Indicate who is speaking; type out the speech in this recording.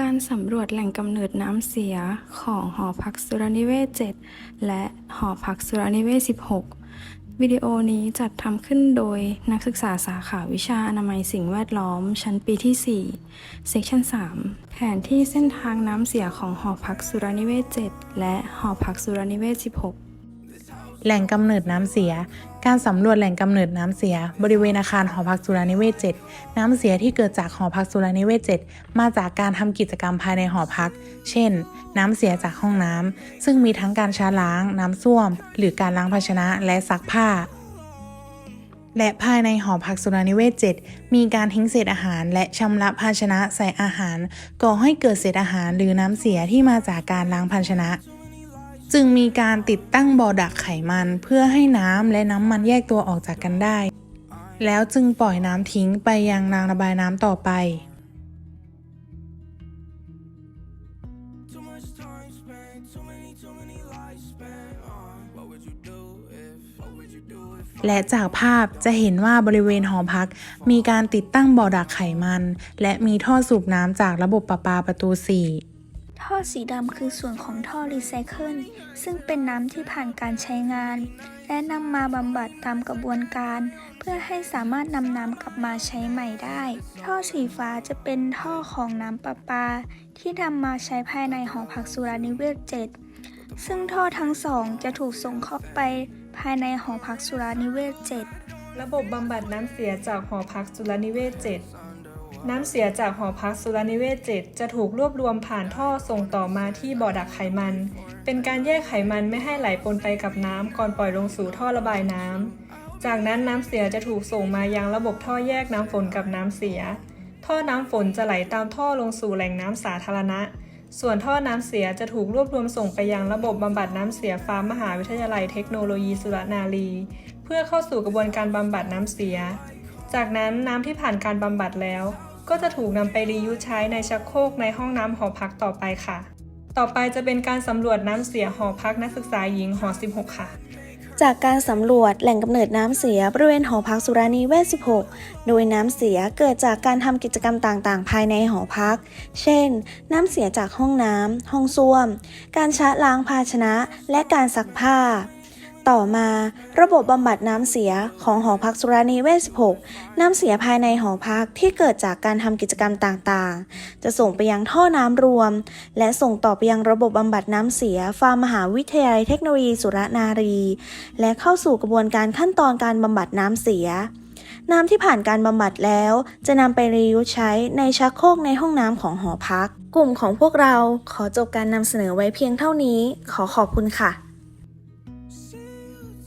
Speaker 1: การสำรวจแหล่งกำเนิดน้ำเสียของหอพักสุรนิเวศ 7 และหอพักสุรนิเวศ 16 วิดีโอนี้จัดทำขึ้นโดยนักศึกษาสาขาวิชาอนามัยสิ่งแวดล้อม ชั้นปีที่ 4 เซกชัน3 แผนที่เส้นทางน้ำเสียของหอพักสุรนิเวศ 7 และหอพักสุรนิเวศ 16
Speaker 2: แหล่งกำเนิดน้ำเสีย การสำรวจแหล่งกำเนิดน้ำเสีย บริเวณอาคารหอพักสุรานิเวศ 7 น้ำเสียที่เกิดจากหอพักสุรานิเวศ 7 มาจากการทำกิจกรรมภายในหอพัก เช่น น้ำเสียจากห้องน้ำซึ่งมีทั้งการชาล้าง น้ำส้วม หรือการล้างภาชนะและซักผ้าและภายในหอพักสุรานิเวศ 7 มีการทิ้งเศษอาหาร และชำระภาชนะใส่อาหาร ก่อให้เกิดเศษอาหารหรือน้ำเสียที่มาจากการล้างภาชนะ จึงมีการติดตั้งบ่อดักไขมันเพื่อให้น้ำและน้ำมันแยกตัวออกจากกันได้ แล้วจึงปล่อยน้ำทิ้งไปยังรางระบายน้ำต่อไป และจากภาพจะเห็นว่าบริเวณหอพัก มีการติดตั้งบ่อดักไขมัน และมีท่อสูบน้ำจากระบบประปาประตู 4
Speaker 3: ท่อสีดำคือส่วนของท่อรีไซเคิลซึ่งเป็นน้ำที่ผ่านการใช้งาน และนำมาบำบัดตามกระบวนการ เพื่อให้สามารถนำน้ำกลับมาใช้ใหม่ได้ ท่อสีฟ้าจะเป็นท่อของน้ำประปา ที่นำมาใช้ภายในหอพักสุรานิเวศ 7 ซึ่งท่อทั้งสองจะถูกส่งเข้าไปภายในหอพักสุรานิเวศ 7
Speaker 4: ระบบบำบัดน้ำเสียจากหอพักสุรนิเวศ 7 น้ำเสียจากหอพักสุรนิเวศ7จะถูกรวบรวมผ่านท่อส่งต่อมาที่บ่อดักไขมัน เป็นการแยกไขมันไม่ให้ไหลปนไปกับน้ำก่อนปล่อยลงสู่ท่อระบายน้ำ จากนั้นน้ำเสียจะถูกส่งมายังระบบท่อแยกน้ำฝนกับน้ำเสีย ท่อน้ำฝนจะไหลตามท่อลงสู่แหล่งน้ำสาธารณะ ส่วนท่อน้ำเสียจะถูกรวบรวมส่งไปยังระบบบำบัดน้ำเสียฟ้ามหาวิทยาลัยเทคโนโลยีสุรนารี เพื่อเข้าสู่กระบวนการบำบัดน้ำเสีย จากนั้นน้ำที่ผ่านการบำบัดแล้ว ก็จะถูกนำไปรียูใช้ในชักโครกในห้องน้ำหอพักต่อไปค่ะ ต่อไปจะเป็นการสำรวจน้ำเสียหอพักนักศึกษาหญิงหอ 16 ค่ะ
Speaker 5: จากการสำรวจแหล่งกำเนิดน้ำเสียบริเวณหอพักสุรานิเวศ16 โดยน้ำเสียเกิดจากการทำกิจกรรมต่างๆ ภายในหอพัก เช่น น้ำเสียจากห้องน้ำ ห้องส้วม การชะล้างภาชนะ และการซักผ้า ต่อมาระบบบำบัดน้ำเสียของหอพักสุรานิเวศ 16 น้ำเสียภายในหอพักที่เกิดจากการทำกิจกรรมต่างๆ จะส่งไปยังท่อน้ำรวม และส่งต่อไปยังระบบบำบัดน้ำเสียฟาร์มมหาวิทยาลัยเทคโนโลยีสุรนารี และเข้าสู่กระบวนการขั้นตอนการบำบัดน้ำเสีย น้ำที่ผ่านการบำบัดแล้ว จะนำไปรียูใช้ในชักโครกในห้องน้ำของหอพัก กลุ่มของพวกเราขอจบการนำเสนอไว้เพียงเท่านี้ ขอขอบคุณค่ะ